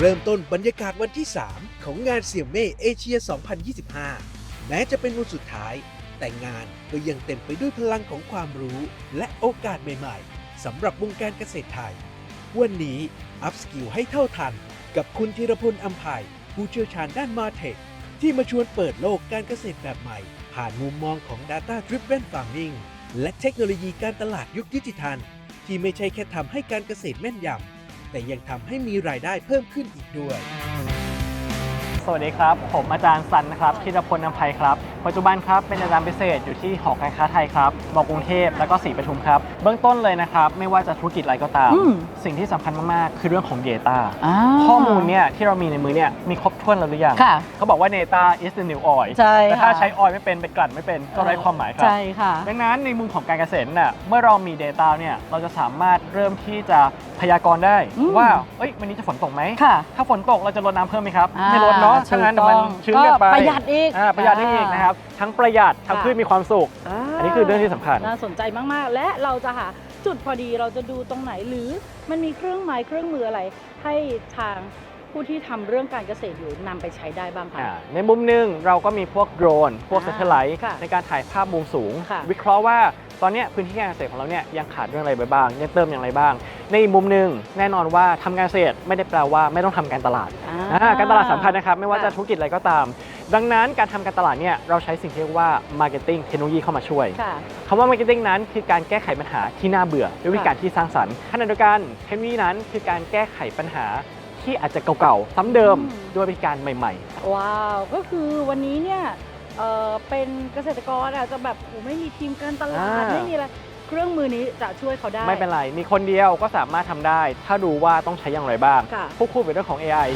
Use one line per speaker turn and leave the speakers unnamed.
เริ่มต้นบรรยากาศวันที่ 3 ของงานเสี่ยงเม่เอเชีย 2025 แม้จะเป็นวันสุดท้าย แต่งานก็ยังเต็มไปด้วยพลังของความรู้ และโอกาสใหม่ๆสำหรับวงการเกษตรไทย วันนี้อัพสกิลให้เท่าทัน กับคุณธีรพลอัมภัยผู้เชี่ยวชาญด้านมาเทคที่มาชวนเปิดโลกการเกษตรแบบใหม่ ผ่านมุมมองของ Data Driven Farming และเทคโนโลยีการตลาดยุคดิจิทัล ที่ไม่ใช่แค่ทำให้การเกษตรแม่นยำ แต่ยังทำให้มีรายได้เพิ่มขึ้นอีกด้วย
สวัสดีครับ ผมอาจารย์สันนะครับธีรพลนำภัยครับ ปัจจุบันครับเป็นอาจารย์พิเศษอยู่ที่หอการค้าไทยครับมกรุงเทพแล้วก็ศรีปทุมครับ เบื้องต้นเลยนะครับ ไม่ว่าจะธุรกิจอะไรก็ตาม
อืม
สิ่งที่สำคัญมากๆ คือเรื่องของ Data
อ่า
ข้อมูลเนี่ยที่เรามีในมือเนี่ยมีครบถ้วนแล้วหรือยัง
ค่ะ
เขาบอกว่า Data is the new oil
ใช่
แต่ถ้า
ค่ะ
ใช้ออยไม่เป็นไปกลั่นไม่เป็นก็ไร้ความหมายครับ
ใช่ค่ะ
ดังนั้นในมุมของการเกษตรน่ะเมื่อเรามี Data เนี่ยเราจะสามารถเริ่มที่จะพยากรณ์ได้
อืม
ว่าเอ้ยวันนี้จะฝนตกไหม
ค่ะ
ถ้าฝนตกเราจะรดน้ำเพิ่มไหมครับ
อ่า
ไม่ลดเนาะ
ถูก
ถ้างั้นเดี๋ยวมัน
ต้อง
ชื้นเกินไป
ก็ประหยัดอีกา
ประหยัดได้อีก
อ่าน
นะครับทั้งประหยัดทั้ง
ค่ะ
พืชมีความสุข อันนี้คือเรื่องที่สำคัญ
น่าสนใจมากๆ และเราจะหาจุดพอดีเราจะดูตรงไหนหรือมันมีเครื่องไม้เครื่องมืออะไร ให้ทางผู้ที่ทำเรื่องการเกษตรอยู่นำไปใช้ได้บ้างคะ
อ่าในมุมหนึ่งเราก็มีพวกโดรน พวก
อ่า
เซ t เทอร์ไลท์
ค่ะ
ในการถ่ายภาพมุมสูง
ค่ะ
วิเคราะห์ว่าตอนเนี้ยพื้นที่การเกษตรของเราเนี่ยยังขาดเรื่องอะไรไปบ้างยังเติมอย่างไรบ้าง ในอีกมุมหนึ่งแน่นอนว่าทำการเกษตรไม่ได้แปลว่าไม่ต้องทำการตลาด
อ่า
อ่าการตลาดสำคัญนะครับไม่ว่าจะ
ค่ะ
ธุรกิจอะไรก็ตาม ดังนั้นการทำการตลาดเนี่ยเราใช้สิ่งที่เรียกว่า marketing เทคโนโลยีเข้ามาช่วย
ค่ะ
คำว่า marketing นั้นคือการแก้ไขปัญหาที่น่าเบื่อด้วยวิธีการที่สร้างสรรค์ขณะเดียวกันเทคโนโลยีนั้นคือการแก้ไขปัญหาที่อาจจะเก่าๆซ้ำเดิม
อืม
ด้วยวิธีการใหม่
ว้าว ก็คือวันนี้เนี่ยเอ่อเป็นเกษตรกรอาจจะแบบโอ้ไม่มีทีมการตลาด
อ่า
ไม่มีอะไรเครื่องมือนี้จะช่วยเขาได้
ๆ ไม่เป็นไร มีคนเดียวก็สามารถทำได้ ถ้ารู้ว่าต้องใช้อย่างไรบ้าง
ค่ะ
ควบคู่ไปด้วยของ AI